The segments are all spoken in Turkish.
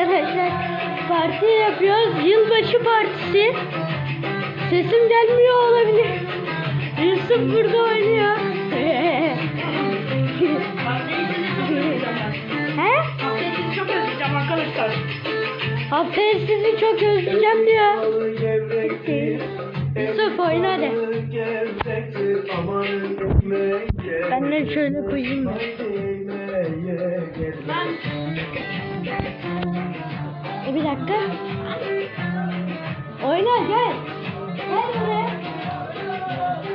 arkadaşlar. Parti yapıyoruz. Yılbaşı partisi. Sesim gelmiyor olabilir. Yusuf burada oynuyor. He? Haftaya sizi çok özleyeceğim arkadaşlar. Haftaya sizi çok özleyeceğim diyor. Yusuf oyna hadi. Ben de şöyle koyayım. Ben E bir dakika. Oyna gel. Gel buraya.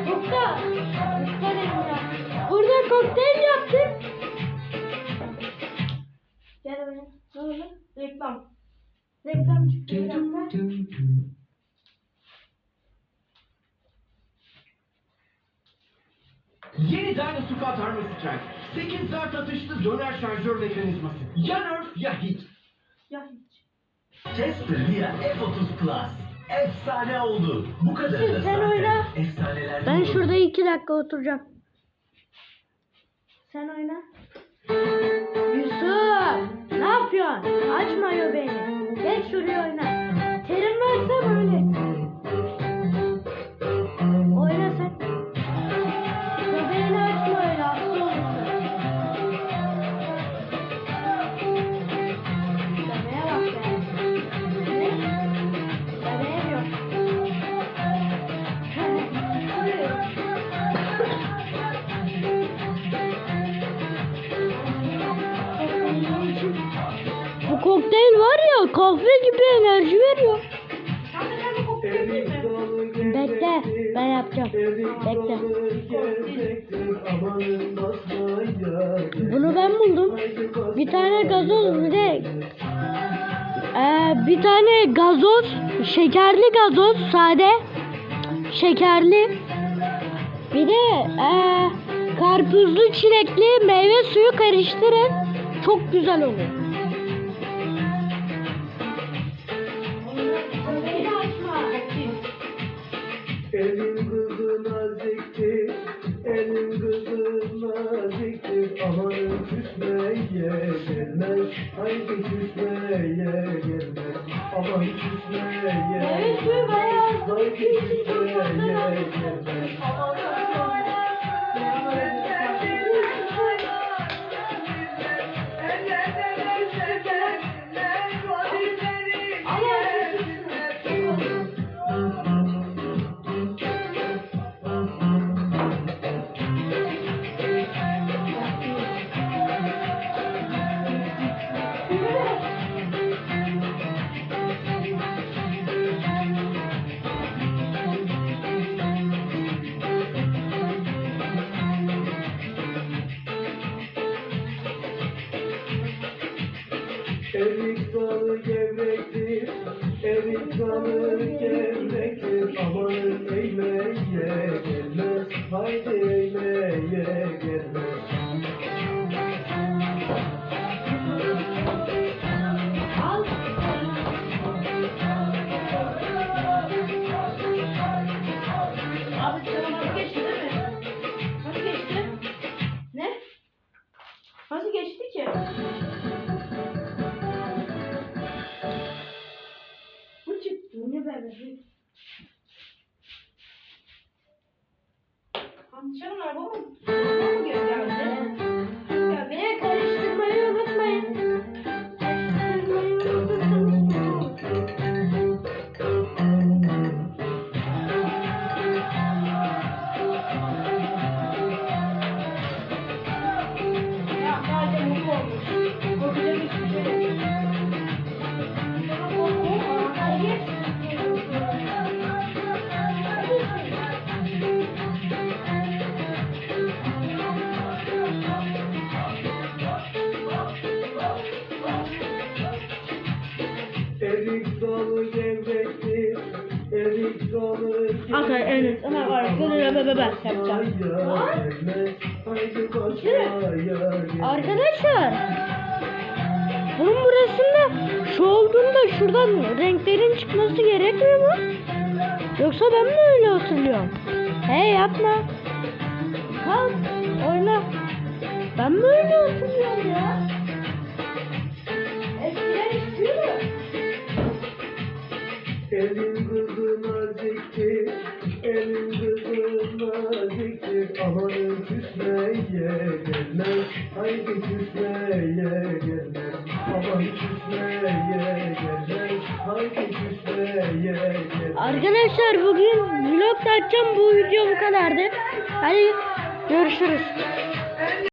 Burada. Burada kokteyl yaptık. gel oraya. Ne oldu? Reklam. Reklam çıktı. bir dakika. Yeni Dynasufat Armor Strike. 8 zart atışlı döner şarjör mekanizması. Ya nerf ya hit. Ya hiç. Tester Lia F30 Plus. Efsane oldu. Bu kadar da Sen zaten. oyna. Efsaneler Ben dolu. şurada iki dakika oturacağım. Sen oyna. Yusuf! Ne yapıyorsun? Açma beni. Geç şuraya oyna. Terim varsa böyle. Kokteyl var ya kahve gibi enerji veriyor. Bekle ben yapacağım. Bekle. Bunu ben buldum. Bir tane gazoz bir de Ee, bir tane gazoz şekerli gazoz sade şekerli bir de ee, karpuzlu çilekli meyve suyu karıştırın çok güzel oluyor. Gelmez, haydi küsmeye gelmez. Aman küsmeye Evet, şu bayağı gelmez, haydi küsmeye gelmez. Erik dalı gevrektir, erik dalı gevrektir. Amanın eğmeye gelmez, haydi eğmeye gelmez. 你去哪儿不 var, böyle böyle böyle yapacağım. Gelmez, haydi koşmaya gelmez. Arkadaşlar bunun burasında şu olduğunda şuradan renklerin çıkması gerekmiyor mu? Yoksa ben mi öyle hatırlıyorum? He yapma. Kalk oyna. Ben mi öyle hatırlıyorum ya? Arkadaşlar bugün vlog açacağım. Bu video bu kadardı. Hadi görüşürüz.